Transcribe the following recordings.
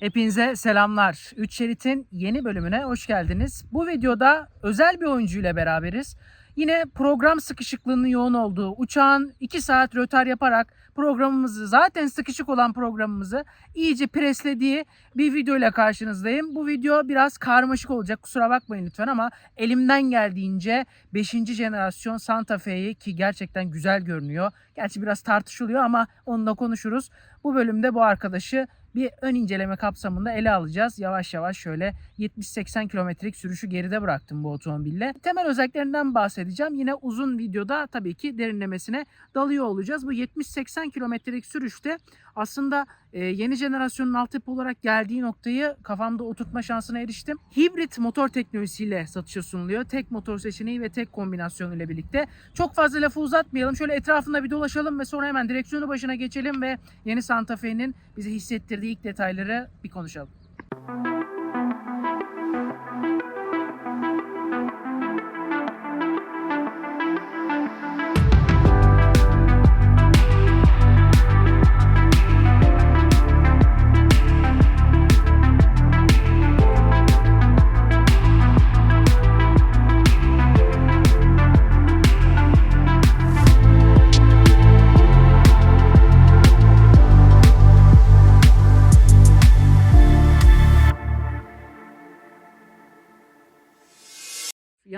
Hepinize selamlar. 3 Şerit'in yeni bölümüne hoş geldiniz. Bu videoda özel bir oyuncuyla beraberiz. Yine program sıkışıklığının yoğun olduğu, uçağın 2 saat rötar yaparak programımızı, zaten sıkışık olan programımızı iyice preslediği bir videoyla karşınızdayım. Bu video biraz karmaşık olacak kusura bakmayın lütfen ama elimden geldiğince 5. jenerasyon Santa Fe'yi ki gerçekten güzel görünüyor. Gerçi biraz tartışılıyor ama onunla konuşuruz. Bu bölümde bu arkadaşı bir ön inceleme kapsamında ele alacağız. Yavaş yavaş şöyle 70-80 kilometrelik sürüşü geride bıraktım bu otomobille. Temel özelliklerinden bahsedeceğim. Yine uzun videoda tabii ki derinlemesine dalıyor olacağız. Bu 70-80 kilometrelik sürüşte aslında e, yeni jenerasyonun altyapı olarak geldiği noktayı kafamda oturtma şansına eriştim. Hibrit motor teknolojisiyle satışa sunuluyor. Tek motor seçeneği ve tek kombinasyon ile birlikte. Çok fazla lafı uzatmayalım. Şöyle etrafında bir dolaşalım ve sonra hemen direksiyonu başına geçelim ve yeni Santa Fe'nin bize hissettirdiği ilk detayları bir konuşalım.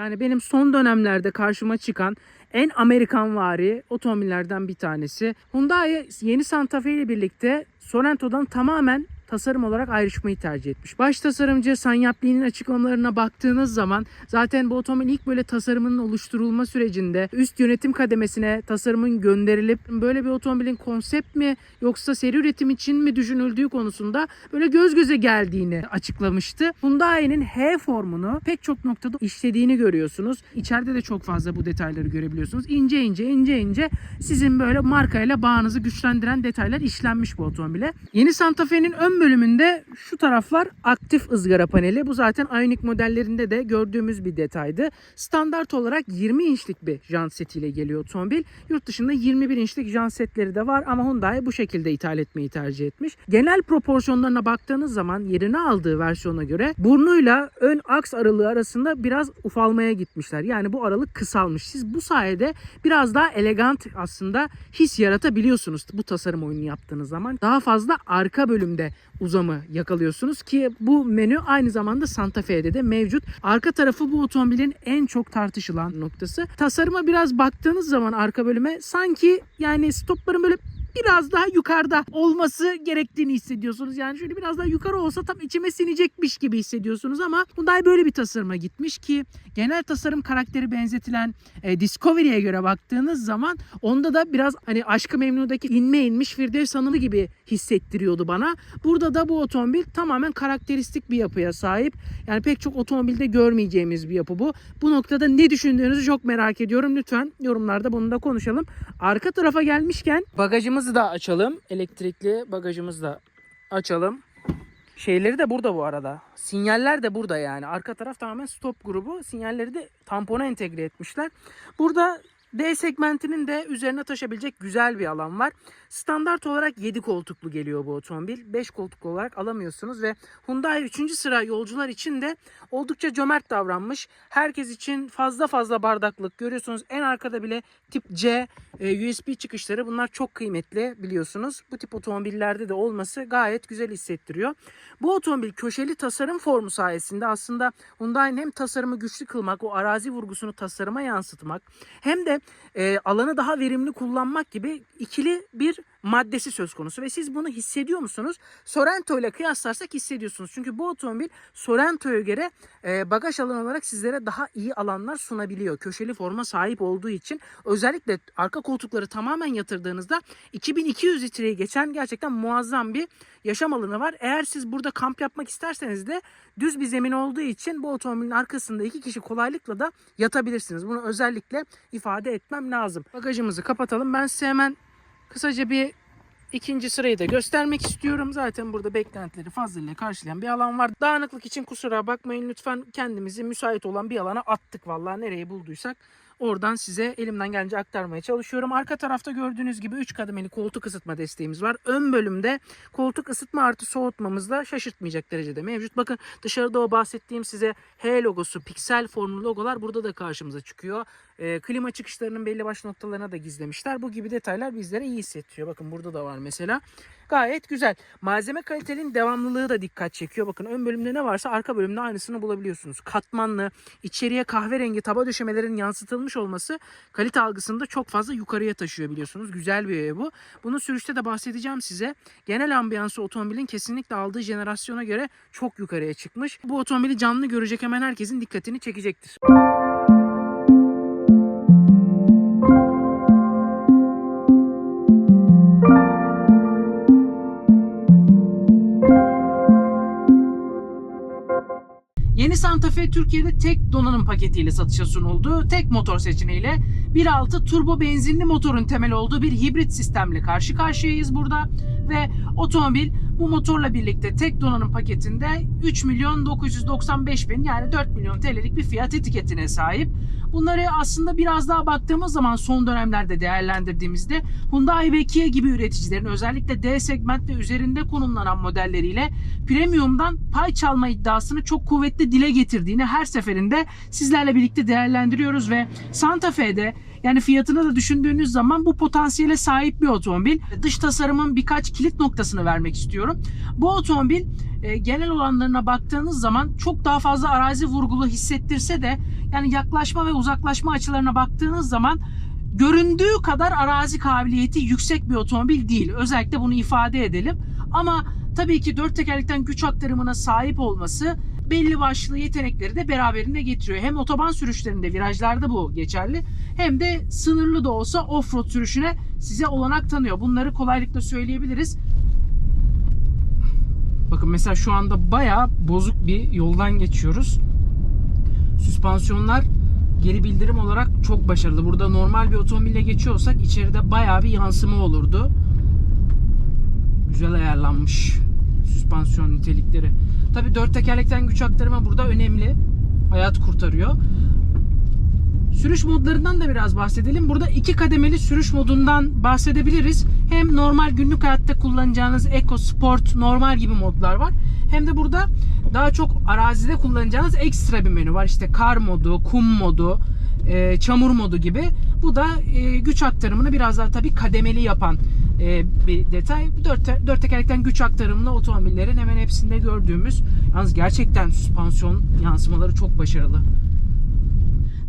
Yani benim son dönemlerde karşıma çıkan en Amerikanvari otomobillerden bir tanesi. Hyundai yeni Santa Fe ile birlikte Sorrento'dan tamamen tasarım olarak ayrışmayı tercih etmiş. Baş tasarımcı Sanyapli'nin açıklamalarına baktığınız zaman zaten bu otomobil ilk böyle tasarımının oluşturulma sürecinde üst yönetim kademesine tasarımın gönderilip böyle bir otomobilin konsept mi yoksa seri üretim için mi düşünüldüğü konusunda böyle göz göze geldiğini açıklamıştı. Hyundai'nin H formunu pek çok noktada işlediğini görüyorsunuz. İçeride de çok fazla bu detayları görebiliyorsunuz. İnce ince ince ince sizin böyle markayla bağınızı güçlendiren detaylar işlenmiş bu otomobile. Yeni Santa Fe'nin ön bölümünde şu taraflar aktif ızgara paneli. Bu zaten Ioniq modellerinde de gördüğümüz bir detaydı. Standart olarak 20 inçlik bir jant setiyle geliyor otomobil. Yurt dışında 21 inçlik jant setleri de var ama Hyundai bu şekilde ithal etmeyi tercih etmiş. Genel proporsiyonlarına baktığınız zaman yerini aldığı versiyona göre burnuyla ön aks aralığı arasında biraz ufalmaya gitmişler. Yani bu aralık kısalmış. Siz bu sayede biraz daha elegant aslında his yaratabiliyorsunuz bu tasarım oyunu yaptığınız zaman. Daha fazla arka bölümde uzamı yakalıyorsunuz ki bu menü aynı zamanda Santa Fe'de de mevcut. Arka tarafı bu otomobilin en çok tartışılan noktası. Tasarıma biraz baktığınız zaman arka bölüme sanki yani stopların böyle biraz daha yukarıda olması gerektiğini hissediyorsunuz. Yani şöyle biraz daha yukarı olsa tam içime sinecekmiş gibi hissediyorsunuz ama Hyundai böyle bir tasarıma gitmiş ki genel tasarım karakteri benzetilen e, Discovery'e göre baktığınız zaman onda da biraz hani Aşkı Memnu'daki inme inmiş Firdevs Hanım'ı gibi hissettiriyordu bana. Burada da bu otomobil tamamen karakteristik bir yapıya sahip. Yani pek çok otomobilde görmeyeceğimiz bir yapı bu. Bu noktada ne düşündüğünüzü çok merak ediyorum. Lütfen yorumlarda bunu da konuşalım. Arka tarafa gelmişken bagajımızı da açalım. Elektrikli bagajımızı da açalım. Şeyleri de burada bu arada. Sinyaller de burada yani. Arka taraf tamamen stop grubu. Sinyalleri de tampona entegre etmişler. Burada D segmentinin de üzerine taşabilecek güzel bir alan var. Standart olarak 7 koltuklu geliyor bu otomobil. 5 koltuklu olarak alamıyorsunuz ve Hyundai 3. sıra yolcular için de oldukça cömert davranmış. Herkes için fazla fazla bardaklık görüyorsunuz. En arkada bile tip C e, USB çıkışları bunlar çok kıymetli biliyorsunuz. Bu tip otomobillerde de olması gayet güzel hissettiriyor. Bu otomobil köşeli tasarım formu sayesinde aslında Hyundai'nin hem tasarımı güçlü kılmak, o arazi vurgusunu tasarıma yansıtmak hem de e, alanı daha verimli kullanmak gibi ikili bir maddesi söz konusu ve siz bunu hissediyor musunuz? Sorento ile kıyaslarsak hissediyorsunuz. Çünkü bu otomobil Sorrento'ya göre e, bagaj alanı olarak sizlere daha iyi alanlar sunabiliyor. Köşeli forma sahip olduğu için özellikle arka koltukları tamamen yatırdığınızda 2200 litreyi geçen gerçekten muazzam bir yaşam alanı var. Eğer siz burada kamp yapmak isterseniz de düz bir zemin olduğu için bu otomobilin arkasında iki kişi kolaylıkla da yatabilirsiniz. Bunu özellikle ifade etmem lazım. Bagajımızı kapatalım. Ben size hemen kısaca bir ikinci sırayı da göstermek istiyorum. Zaten burada beklentileri fazlasıyla karşılayan bir alan var. Dağınıklık için kusura bakmayın lütfen kendimizi müsait olan bir alana attık vallahi nereye bulduysak Oradan size elimden gelince aktarmaya çalışıyorum. Arka tarafta gördüğünüz gibi 3 kademeli koltuk ısıtma desteğimiz var. Ön bölümde koltuk ısıtma artı soğutmamız da şaşırtmayacak derecede mevcut. Bakın dışarıda o bahsettiğim size H logosu, piksel formlu logolar burada da karşımıza çıkıyor. Ee, klima çıkışlarının belli başlı noktalarına da gizlemişler. Bu gibi detaylar bizlere iyi hissettiriyor. Bakın burada da var mesela. Gayet güzel. Malzeme kalitenin devamlılığı da dikkat çekiyor. Bakın ön bölümde ne varsa arka bölümde aynısını bulabiliyorsunuz. Katmanlı, içeriye kahverengi taba döşemelerin yansıtılmış olması kalite algısını da çok fazla yukarıya taşıyor biliyorsunuz. Güzel bir öğe bu. Bunu sürüşte de bahsedeceğim size. Genel ambiyansı otomobilin kesinlikle aldığı jenerasyona göre çok yukarıya çıkmış. Bu otomobili canlı görecek hemen herkesin dikkatini çekecektir. Yeni Santa Fe Türkiye'de tek donanım paketiyle satışa sunuldu. Tek motor seçeneğiyle 1.6 turbo benzinli motorun temel olduğu bir hibrit sistemle karşı karşıyayız burada. Ve otomobil bu motorla birlikte tek donanım paketinde 3 milyon 995 bin yani 4 milyon TL'lik bir fiyat etiketine sahip. Bunları aslında biraz daha baktığımız zaman son dönemlerde değerlendirdiğimizde Hyundai ve Kia gibi üreticilerin özellikle D segment ve üzerinde konumlanan modelleriyle premiumdan pay çalma iddiasını çok kuvvetli dile getirdiğini her seferinde sizlerle birlikte değerlendiriyoruz ve Santa Fe'de yani fiyatını da düşündüğünüz zaman bu potansiyele sahip bir otomobil. Dış tasarımın birkaç kilit noktasını vermek istiyorum. Bu otomobil e, genel olanlarına baktığınız zaman çok daha fazla arazi vurgulu hissettirse de yani yaklaşma ve uzaklaşma açılarına baktığınız zaman göründüğü kadar arazi kabiliyeti yüksek bir otomobil değil. Özellikle bunu ifade edelim. Ama tabii ki dört tekerlekten güç aktarımına sahip olması belli başlı yetenekleri de beraberinde getiriyor. Hem otoban sürüşlerinde virajlarda bu geçerli hem de sınırlı da olsa offroad sürüşüne size olanak tanıyor. Bunları kolaylıkla söyleyebiliriz. Bakın mesela şu anda bayağı bozuk bir yoldan geçiyoruz. Süspansiyonlar geri bildirim olarak çok başarılı. Burada normal bir otomobille geçiyorsak içeride bayağı bir yansıma olurdu. Güzel ayarlanmış süspansiyon nitelikleri. Tabi dört tekerlekten güç aktarımı burada önemli. Hayat kurtarıyor. Sürüş modlarından da biraz bahsedelim. Burada iki kademeli sürüş modundan bahsedebiliriz. Hem normal günlük hayatta kullanacağınız Eco Sport normal gibi modlar var. Hem de burada daha çok arazide kullanacağınız ekstra bir menü var. İşte kar modu, kum modu, e, çamur modu gibi. Bu da e, güç aktarımını biraz daha tabii kademeli yapan e, bir detay. Dört, te- dört tekerlekten güç aktarımlı otomobillerin hemen hepsinde gördüğümüz. Yalnız gerçekten süspansiyon yansımaları çok başarılı.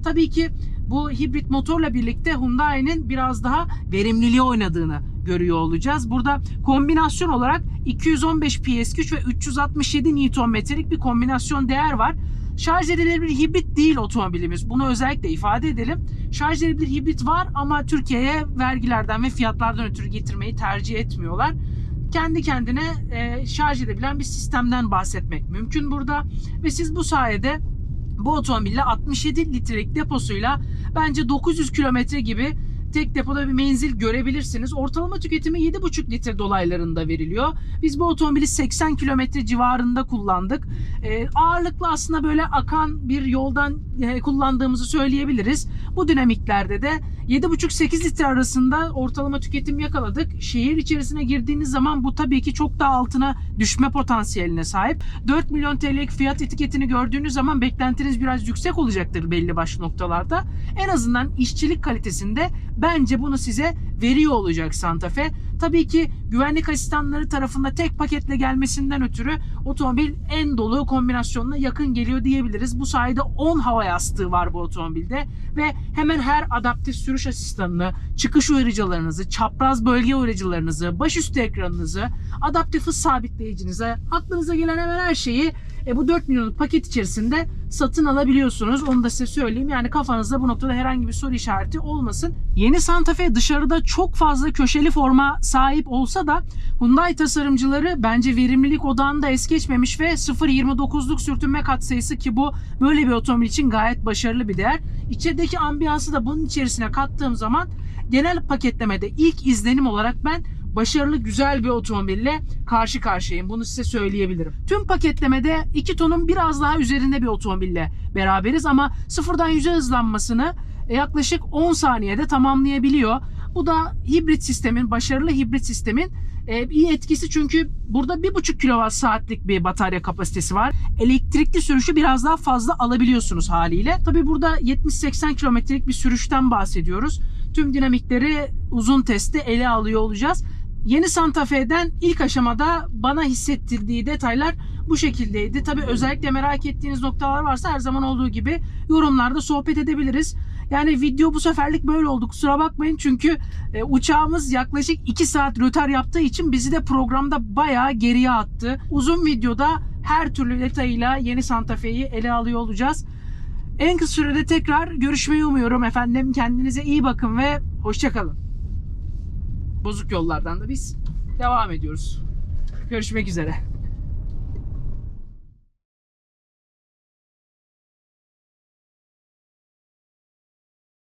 Tabii ki bu hibrit motorla birlikte Hyundai'nin biraz daha verimliliği oynadığını görüyor olacağız. Burada kombinasyon olarak 215 PS güç ve 367 Nm'lik bir kombinasyon değer var. Şarj edilebilir hibrit değil otomobilimiz. Bunu özellikle ifade edelim. Şarj edilebilir hibrit var ama Türkiye'ye vergilerden ve fiyatlardan ötürü getirmeyi tercih etmiyorlar. Kendi kendine e, şarj edebilen bir sistemden bahsetmek mümkün burada. Ve siz bu sayede bu otomobille 67 litrelik deposuyla bence 900 kilometre gibi tek depoda bir menzil görebilirsiniz. Ortalama tüketimi 7,5 litre dolaylarında veriliyor. Biz bu otomobili 80 kilometre civarında kullandık. Ee, ağırlıklı aslında böyle akan bir yoldan e, kullandığımızı söyleyebiliriz. Bu dinamiklerde de 7,5-8 litre arasında ortalama tüketim yakaladık. Şehir içerisine girdiğiniz zaman bu tabii ki çok daha altına düşme potansiyeline sahip. 4 milyon TL'lik fiyat etiketini gördüğünüz zaman beklentiniz biraz yüksek olacaktır belli başlı noktalarda. En azından işçilik kalitesinde bence bunu size veriyor olacak Santa Fe. Tabii ki güvenlik asistanları tarafında tek paketle gelmesinden ötürü otomobil en dolu kombinasyonuna yakın geliyor diyebiliriz. Bu sayede 10 hava yastığı var bu otomobilde ve hemen her adaptif sürüş asistanını, çıkış uyarıcılarınızı, çapraz bölge uyarıcılarınızı, başüstü ekranınızı, adaptif hız sabitleyicinize, aklınıza gelen hemen her şeyi e, bu 4 milyonluk paket içerisinde satın alabiliyorsunuz. Onu da size söyleyeyim. Yani kafanızda bu noktada herhangi bir soru işareti olmasın. Yeni Santa Fe dışarıda çok fazla köşeli forma sahip olsa da Hyundai tasarımcıları bence verimlilik odağında es geçmemiş ve 0.29'luk sürtünme katsayısı ki bu böyle bir otomobil için gayet başarılı bir değer. İçerideki ambiyansı da bunun içerisine kattığım zaman genel paketlemede ilk izlenim olarak ben başarılı güzel bir otomobille karşı karşıyayım. Bunu size söyleyebilirim. Tüm paketlemede 2 tonun biraz daha üzerinde bir otomobille beraberiz ama sıfırdan 100'e hızlanmasını e, yaklaşık 10 saniyede tamamlayabiliyor. Bu da hibrit sistemin, başarılı hibrit sistemin e, iyi etkisi çünkü burada 1,5 kWh saatlik bir batarya kapasitesi var. Elektrikli sürüşü biraz daha fazla alabiliyorsunuz haliyle. Tabi burada 70-80 kilometrelik bir sürüşten bahsediyoruz. Tüm dinamikleri uzun testte ele alıyor olacağız. Yeni Santa Fe'den ilk aşamada bana hissettirdiği detaylar bu şekildeydi. Tabi özellikle merak ettiğiniz noktalar varsa her zaman olduğu gibi yorumlarda sohbet edebiliriz. Yani video bu seferlik böyle oldu kusura bakmayın çünkü e, uçağımız yaklaşık 2 saat rötar yaptığı için bizi de programda bayağı geriye attı. Uzun videoda her türlü detayıyla yeni Santa Fe'yi ele alıyor olacağız. En kısa sürede tekrar görüşmeyi umuyorum efendim. Kendinize iyi bakın ve hoşçakalın. Bozuk yollardan da biz devam ediyoruz. Görüşmek üzere.